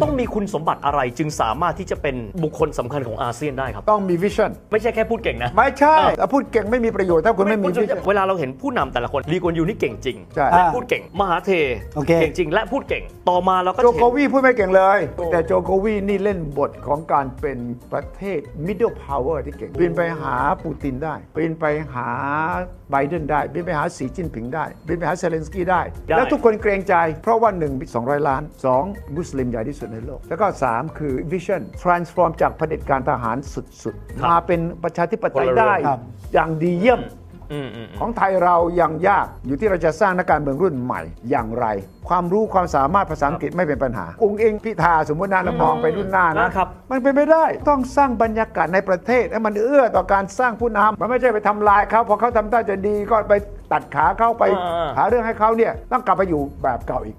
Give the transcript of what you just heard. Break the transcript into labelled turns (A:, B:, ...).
A: ต้องมีคุณสมบัติอะไรจึงสามารถที่จะเป็นบุคคลสำคัญของอาเซียนได้ครับ
B: ต้องมีวิชั่น
A: ไม่ใช่แค่พูดเก่งนะ
B: ไม่ใช่แต่พูดเก่งไม่มีประโยชน์ถ้าคุณไม่มีวิชั่น
A: เวลาเราเห็นผู้นำแต่ละคนลีกวนยูนี่เก่งจริง
B: ใช่
A: และพูดเก่ง มหาเท
C: โอเค
A: เก่งจริง และพูดเก่งต่อมาเราก็
B: โจ
A: จะ
B: โค
A: เห็น
B: วีพูดไม่เก่งเลย
A: โอ้
B: แต่โจโควีนี่เล่นบทของการเป็นประเทศ middle power ที่เก่งบินไปหาปูตินได้บินไปหาไบเดนได้บินไปหาสีจิ้นผิงได้บินไปหาเซเลนสกี้ได้
A: ได้
B: แล้วทุกคนเกรงใจ เพราะว่า1นึ่ง200 ล้าน 2 มุสลิมใหญ่ที่สุดในโลก แล้วก็ 3 คือ vision transform จากเผด็จการทหารสุดๆ มาเป็นประชาธิปไตยได้
C: ครับ
B: อย่างดีเยี่ยม
A: อืมอืม
B: ของไทยเรายังยากอยู่ที่เราจะสร้างนักการเมืองรุ่นใหม่อย่างไร ความรู้ความสามารถภาษาอังกฤษไม่เป็นปัญหา องค์เองพิธาสมมตินะเรามองไปรุ่นหน้านะ
A: นะครับ
B: มันเป็นไม่ได้ต้องสร้างบรรยากาศในประเทศให้มันเอื้อต่อการสร้างผู้นำมันไม่ใช่ไปทำลายเขาพอเขาทำท่าจะดีก็ไปตัดขาเขาไป
A: อ่า
B: หาเรื่องให้เขาเนี่ยต้องกลับไปอยู่แบบเก่าอีก